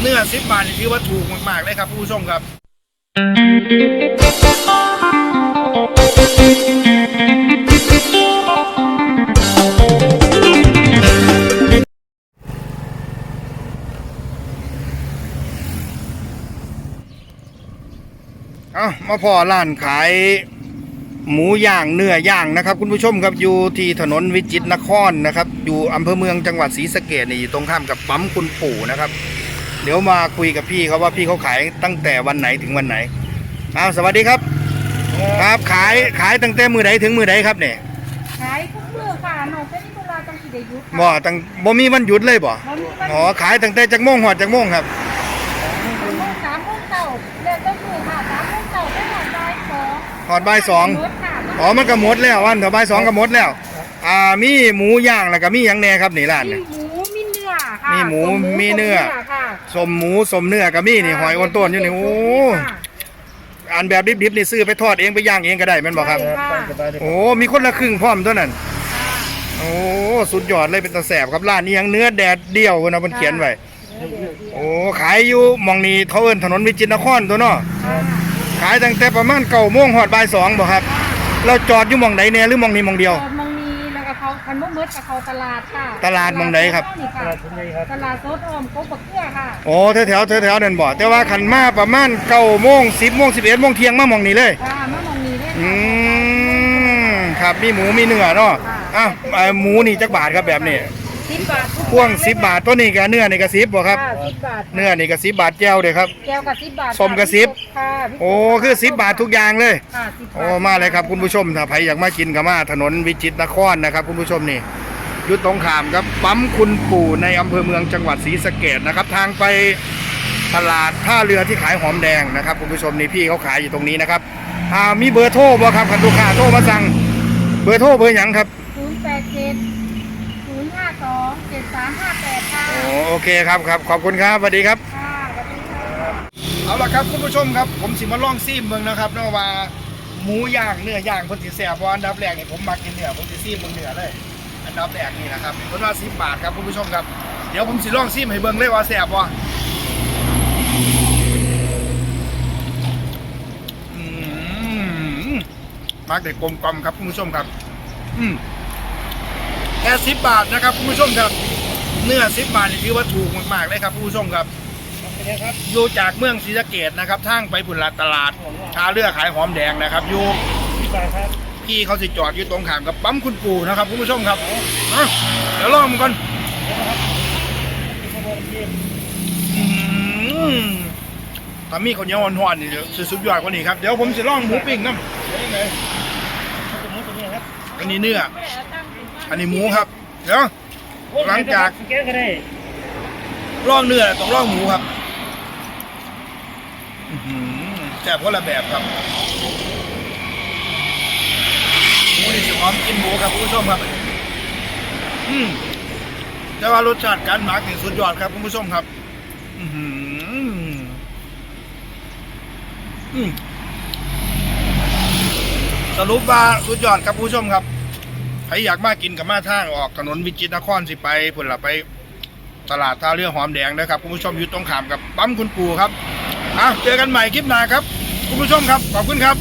เนื้อสิบบาทนี่ถือว่าถูกมาก ๆ เลยครับผู้ชมครับเอามาพอร้านขาย หมูย่างเนื้อย่างนะครับ คุณผู้ชมครับอยู่ที่ถนนวิจิตรนครนะครับ อยู่อำเภอเมืองจังหวัดศรีสะเกดนี่อยู่ตรงข้ามกับปั๊มคุณปู่นะครับ เดี๋ยวมาคุยกับพี่เขาว่าพี่เขาขายตั้งแต่วันไหนถึงวันไหนอ้าวสวัสดีครับ ครับขายขายตั้งแต่มือไหนถึงมือไหนครับเนี่ยขายทุกมื้อค่ะนอกจากนี้เวลาจังสิได้หยุดค่ะบ่ตั้งบ่มีวันหยุดเลยบ่บ่มีวันอ๋อขายตั้งแต่จักโมงหอดจักโมงครับโมงสามโมงเช้าเลิกก็คือค่ะสามโมงเช้าไปหอดบ่ายสองหอดบ่ายสองหมดค่ะ อ๋อมันก็หมดแล้ววันต่อบ่ายสองก็หมดแล้ว อ่ามีหมูย่างแล้วก็มีหยังแหน่ครับนี่ร้านมีเนี่ย หมูมีเนื้อค่ะมีหมูมีเนื้อค่ะสมหมูสมเนื้อก็มีนี่หอยอ้นต้นอยู่นี่โอ้อันแบบดิบๆนี่ซื้อไปทอดเองไปย่างเองก็ได้แม่นบ่ครับใช่ค่ะโอ้มีคนละครึ่งพร้อมตัวนั้น โอ้สุดยอดเลยเป็นตาแสบครับร้านนี้ยังเนื้อแดดเดียวคนนะมันเขียนไว้โอ้ขายอยู่หมองนี้เขาเอิ้นถนนวิจิตรนครตัวเนาะค่ะขายตั้งแต่ประมาณเก้าโมงหอดบ่ายสองบ่ครับ เราจอดอยู่หมองไหนเนี่ยหรือหมองนี้หมองเดียวตอนมองมีแล้วก็เขาคันบ่หมดกับเขาตลาดค่ะตลาดมองใดครับนี่ค่ะตลาดสดอ้อมโคกบักเกือค่ะโอ้แถวแถวๆแถวๆนั่นบ่แต่ว่าขันมาประมาณเก้าโมงสิบโมงสิบเอ็ดโมงเที่ยงมาหมองนี้เลย ค่ะมามองนี้ได้อืมครับมีหมูมีเนื้อเนาะอะเอ่อหมูนี่จักบาทครับแบบนี้ สิบบาททุกพ่วงสิบบาทตัวนี้กับเนื้อนี่ก็สิบบ่ครับค่ะสิบบาทเนื้อนี่ก็สิบบาทแก้วเด้ครับ แก้วกับสิบบาทส้มกับสิบ ค่ะโอ้คือสิบบาททุกอย่างเลย ค่ะสิบบาทโอ้มาเลยครับคุณผู้ชมถ้าใครอยากมากินก็มาถนนวิจิตรนครนะครับ คุณผู้ชมนี่อยู่ตรงขามครับปั๊มคุณปู่ในอำเภอเมืองจังหวัดศรีสะเกดนะครับ ทางไปตลาดท่าเรือที่ขายหอมแดงนะครับ คุณผู้ชมนี่พี่เขาขายอยู่ตรงนี้นะครับอ่ามีเบอร์โทรบ่ครับคันลูกค้าโทรมาสั่งเบอร์โทรเบอร์หยังครับศูนย์แปดเจ็ดศูนย์ห้า สองเจ็ดสามห้าแปดค่ะโอ้โอเคครับครับ ขอบคุณครับสวัสดีครับ ค่ะสวัสดีค่ะ เอาละครับคุณผู้ชมครับ ผมสิมาลองซีมเมืองนะครับเนาะว่าหมูย่างเนื้อย่างเพิ่นสิแซ่บบ่อันดับแรกนี่ผมมักกินเนื้อผมสิซีมเบิ่งเนื้อเลย อันดับแรกนี่นะครับเพิ่นว่า10บาทครับคุณผู้ชมครับเดี๋ยวผมสิลองซีมให้เบิ่งเลยว่าแซ่บบ่อืมมักได้กลมกล่อมครับคุณผู้ชมครับ อืมแค่10บาทนะครับคุณผู้ชมครับ เนื้อ10บาทนี่ถือว่าถูกมากๆเลยครับคุณผู้ชมครับอยู่จากเมืองศรีสะเกดนะครับทางไปผุนละตลาดชาเลือขายหอมแดงนะครับอยู่พี่เขาสิจอดอยู่ตรงข้ามกับปั๊มคุณปู่นะครับคุณผู้ชมครับอะเดี๋ยวลองมันก่อนอืมถ้ามีคนเหนียวอ่อนๆนี่เดี๋ยวสิสุดยอดกว่านี้ครับเดี๋ยวผมจะลองหมูปิ้งน้ำอันนี้เนื้อ อันนี้หมูครับ เดี๋ยว หลังจากแก้ก็ได้ลองเนื้อต้องลองหมูครับอื้อหือแซ่บคนละแบบครับ หมูนี่สิหอมกินหมูครับคุณผู้ชมครับ อืมแต่ว่ารสชาติการหมักนี่สุดยอดครับคุณผู้ชมครับ อือหืออืมสรุปว่าสุดยอดครับคุณผู้ชมครับ ใครอยากมากินกับมาทางออกถนนวิจิตรนครสิไปพุ่นละไปตลาดท่าเรือหอมแดงนะครับคุณผู้ชมอยู่ตรงขามกับปั๊มคุณปู่ครับอะเจอกันใหม่คลิปหน้าครับ คุณผู้ชมครับขอบคุณครับ